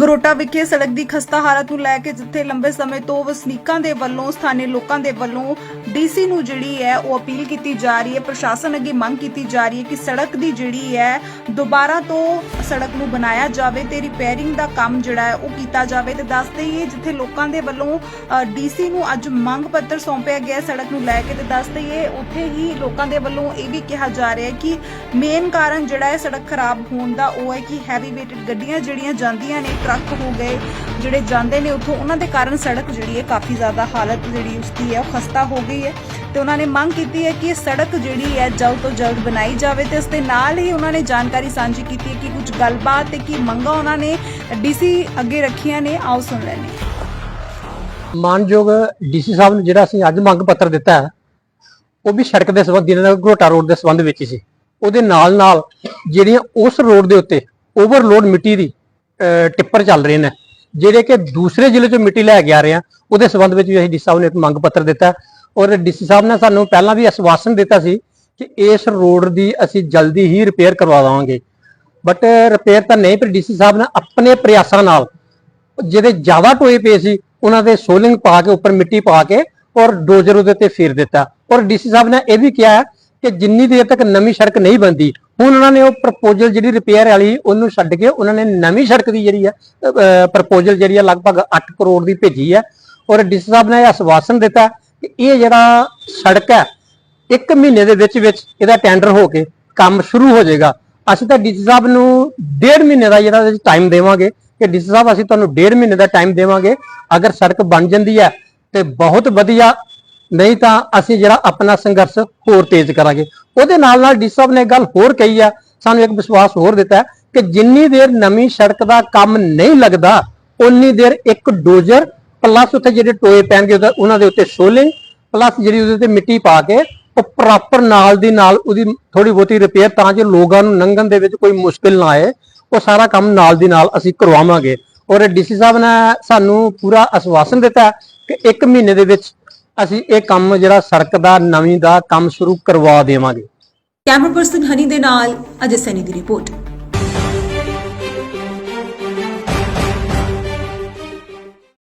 ਗਰੋਟਾ ਵਿਖੇ ਸੜਕ ਦੀ ਖਸਤਾ ਹਾਲਤ ਨੂੰ ਲੈ ਕੇ ਜਿੱਥੇ ਲੰਬੇ ਸਮੇਂ ਤੋਂ ਵਸਨੀਕਾਂ ਦੇ ਵੱਲੋਂ ਸਥਾਨੀ ਲੋਕਾਂ ਦੇ ਵੱਲੋਂ ਡੀਸੀ ਨੂੰ ਜਿਹੜੀ ਹੈ ਉਹ ਅਪੀਲ ਕੀਤੀ ਜਾ ਰਹੀ ਹੈ, ਪ੍ਰਸ਼ਾਸਨ ਅੱਗੇ ਮੰਗ ਕੀਤੀ ਜਾ ਰਹੀ ਹੈ ਕਿ ਸੜਕ ਦੀ ਜਿਹੜੀ ਹੈ ਦੁਬਾਰਾ ਤੋਂ ਸੜਕ ਨੂੰ ਬਣਾਇਆ ਜਾਵੇ ਤੇ ਰਿਪੇਅਰਿੰਗ ਦਾ ਕੰਮ ਜਿਹੜਾ ਹੈ ਉਹ ਕੀਤਾ ਜਾਵੇ ਤੇ ਦੱਸ ਦਈਏ ਜਿੱਥੇ ਲੋਕਾਂ ਦੇ ਵੱਲੋਂ ਡੀਸੀ ਨੂੰ ਅੱਜ ਮੰਗ ਪੱਤਰ ਸੌਂਪਿਆ ਗਿਆ ਸੜਕ ਨੂੰ ਲੈ ਕੇ ਤੇ ਦੱਸ ਦਈਏ ਉੱਥੇ ਹੀ ਲੋਕਾਂ ਦੇ ਵੱਲੋਂ ਇਹ ਵੀ ਕਿਹਾ ਜਾ ਰਿਹਾ ਹੈ ਕਿ ਮੇਨ ਕਾਰਨ ਜਿਹੜਾ ਹੈ ਸੜਕ ਖਰਾਬ ਹੋਣ ਦਾ ਉਹ ਹੈ ਕਿ ਹੈਵੀ ਵੇਟਡ ਗੱਡੀਆਂ ਜਿਹੜੀਆਂ ਜਾਂਦੀਆਂ ਨੇ ਟਰੱਕ ਹੋ ਗਏ, ਜਿਹੜੇ ਜਾਂਦੇ ਨੇ ਉੱਥੋਂ, ਉਹਨਾਂ ਦੇ ਕਾਰਨ ਸੜਕ ਜਿਹੜੀ ਹੈ ਕਾਫੀ ਜ਼ਿਆਦਾ ਹਾਲਤ ਜਿਹੜੀ ਉਸਦੀ ਹੈ, ਉਹ ਖਸਤਾ ਹੋ ਗਈ ਹੈ। ਤੇ ਉਹਨਾਂ ਨੇ ਮੰਗ ਕੀਤੀ ਹੈ ਕਿ ਇਹ ਸੜਕ ਜਿਹੜੀ ਹੈ ਜਲਦ ਤੋਂ ਜਲਦ ਬਣਾਈ ਜਾਵੇ ਤੇ ਇਸ ਦੇ ਨਾਲ ਹੀ ਉਹਨਾਂ ਨੇ ਜਾਣਕਾਰੀ ਸਾਂਝੀ ਕੀਤੀ ਹੈ ਕਿ ਕੁਝ ਗੱਲਬਾਤ ਤੇ ਕੀ ਮੰਗਾਂ ਉਹਨਾਂ ਨੇ ਡੀਸੀ ਅੱਗੇ ਰੱਖੀਆਂ ਨੇ, ਆਓ ਸੁਣ ਲੈਣੇ ਮਾਨਯੋਗ ਡੀਸੀ ਸਾਹਿਬ ਨੂੰ ਜਿਹੜਾ ਅਸੀਂ ਅੱਜ ਮੰਗ ਪੱਤਰ ਦਿੱਤਾ ਹੈ, ਉਹ ਵੀ ਸੜਕ ਦੇ ਸੰਬੰਧ, ਜਿਹਨਾਂ ਦਾ ਘੋਟਾ ਰੋਡ ਦੇ ਸੰਬੰਧ ਵਿੱਚ ਸੀ। ਉਹਦੇ ਨਾਲ ਨਾਲ ਜਿਹੜੀਆਂ ਉਸ ਰੋਡ ਦੇ ਉੱਤੇ ਓਵਰਲੋਡ ਮਿੱਟੀ ਦੀ ਟਿੱਪਰ ਚੱਲ ਰਹੇ ਨੇ, ਜਿਹੜੇ ਕਿ ਦੂਸਰੇ ਜ਼ਿਲ੍ਹੇ ਚੋਂ ਮਿੱਟੀ ਲੈ ਕੇ ਆ ਰਹੇ ਆ, ਉਹਦੇ ਸੰਬੰਧ ਵਿੱਚ ਵੀ ਅਸੀਂ ਡੀਸੀ ਸਾਹਿਬ ਨੂੰ ਇੱਕ ਮੰਗ ਪੱਤਰ ਦਿੱਤਾ ਔਰ ਡੀਸੀ ਸਾਹਿਬ ਨੇ ਸਾਨੂੰ ਪਹਿਲਾਂ ਵੀ ਆਸ਼ਵਾਸਨ ਦਿੱਤਾ ਸੀ ਕਿ ਇਸ ਰੋਡ ਦੀ ਅਸੀਂ ਜਲਦੀ ਹੀ ਰਿਪੇਅਰ ਕਰਵਾ ਦੇਵਾਂਗੇ। ਬਟ ਰਿਪੇਅਰ ਤਾਂ ਨਹੀਂ ਪਰ ਡੀਸੀ ਸਾਹਿਬ ਨੇ ਆਪਣੇ ਪ੍ਰਯਾਸਾਂ ਨਾਲ ਜਿਹੜੇ ਜ਼ਿਆਦਾ ਟੋਏ ਪਏ ਸੀ, ਉਹਨਾਂ ਦੇ ਸੋਲਿੰਗ ਪਾ ਕੇ, ਉੱਪਰ ਮਿੱਟੀ ਪਾ ਕੇ ਔਰ ਡੋਜ਼ਰ ਉਹਦੇ ਤੇ ਫੇਰ ਦਿੱਤਾ। ਔਰ ਡੀਸੀ ਸਾਹਿਬ ਨੇ ਇਹ ਵੀ ਕਿਹਾ ਕਿ ਜਿੰਨੀ ਦੇਰ ਤੱਕ ਨਵੀਂ ਸੜਕ ਨਹੀਂ ਬਣਦੀ ਹੁਣ ਉਹਨਾਂ ਨੇ ਉਹ ਪ੍ਰਪੋਜ਼ਲ ਜਿਹੜੀ ਰਿਪੇਅਰ ਵਾਲੀ, ਉਹਨੂੰ ਛੱਡ ਕੇ ਉਹਨਾਂ ਨੇ ਨਵੀਂ ਸੜਕ ਦੀ ਜਿਹੜੀ ਹੈ ਪ੍ਰਪੋਜ਼ਲ ਜਿਹੜੀ ਹੈ ਲਗਭਗ 8 ਕਰੋੜ ਦੀ ਭੇਜੀ ਹੈ ਔਰ ਡੀਸੀ ਸਾਹਿਬ ਨੇ ਆਸ਼ਵਾਸਨ ਦਿੱਤਾ ਕਿ ਇਹ ਜਿਹੜਾ ਸੜਕ ਹੈ ਇੱਕ ਮਹੀਨੇ ਦੇ ਵਿੱਚ ਵਿੱਚ ਇਹਦਾ ਟੈਂਡਰ ਹੋ ਕੇ ਕੰਮ ਸ਼ੁਰੂ ਹੋ ਜਾਏਗਾ। ਅਸੀਂ ਤਾਂ ਡੀਸੀ ਸਾਹਿਬ ਨੂੰ ਡੇਢ ਮਹੀਨੇ ਦਾ ਜਿਹੜਾ ਟਾਈਮ ਦੇਵਾਂਗੇ ਕਿ ਡੀਸੀ ਸਾਹਿਬ ਅਸੀਂ ਤੁਹਾਨੂੰ ਡੇਢ ਮਹੀਨੇ ਦਾ ਟਾਈਮ ਦੇਵਾਂਗੇ। ਅਗਰ ਸੜਕ ਬਣ ਜਾਂਦੀ ਹੈ ਤੇ ਬਹੁਤ ਵਧੀਆ, ਨਹੀਂ ਤਾਂ ਅਸੀਂ ਜਿਹੜਾ ਆਪਣਾ ਸੰਘਰਸ਼ ਹੋਰ ਤੇਜ਼ ਕਰਾਂਗੇ। ਉਹਦੇ ਨਾਲ ਨਾਲ ਡੀਸੀ ਸਾਹਿਬ ਨੇ ਗੱਲ ਹੋਰ ਕਹੀ ਆ, ਸਾਨੂੰ ਇੱਕ ਵਿਸ਼ਵਾਸ ਹੋਰ ਦਿੱਤਾ ਕਿ ਜਿੰਨੀ ਦੇਰ ਨਵੀਂ ਸੜਕ ਦਾ ਕੰਮ ਨਹੀਂ ਲੱਗਦਾ ਉਨੀ ਦੇਰ ਇੱਕ ਡੋਜ਼ਰ ਪਲੱਸ ਉੱਤੇ ਜਿਹੜੇ ਟੋਏ ਪੈਣਗੇ ਉਹਨਾਂ ਦੇ ਉੱਤੇ ਸੋਲਿੰਗ ਪਲੱਸ ਜਿਹੜੀ ਉਹਦੇ ਤੇ ਮਿੱਟੀ ਪਾ ਕੇ ਉਹ ਪ੍ਰੋਪਰ ਨਾਲ ਦੀ ਨਾਲ ਉਹਦੀ ਥੋੜੀ ਬਹੁਤੀ ਰਿਪੇਅਰ ਤਾਂ ਜੋ ਲੋਕਾਂ ਨੂੰ ਲੰਘਣ ਦੇ ਵਿੱਚ ਕੋਈ ਮੁਸ਼ਕਿਲ ਨਾ ਆਏ, ਉਹ ਸਾਰਾ ਕੰਮ ਨਾਲ ਦੀ ਨਾਲ ਅਸੀਂ ਕਰਵਾਵਾਂਗੇ। ਔਰ ਡੀਸੀ ਸਾਹਿਬ ਨੇ ਸਾਨੂੰ ਪੂਰਾ ਆਸ਼ਵਾਸਨ ਦਿੱਤਾ ਕਿ 1 ਮਹੀਨੇ ਦੇ ਵਿੱਚ ਅਸੀਂ ਇਹ ਕੰਮ ਜਿਹੜਾ ਸੜਕ ਦਾ, ਨਵੀਂ ਦਾ ਕੰਮ ਸ਼ੁਰੂ ਕਰਵਾ ਦੇਵਾਂਗੇ। ਕੈਮਰਾ ਪਰਸਨ ਹਨੀ ਦੇ ਨਾਲ ਅਜੇ ਸੈਨੀ ਦੀ ਰਿਪੋਰਟ।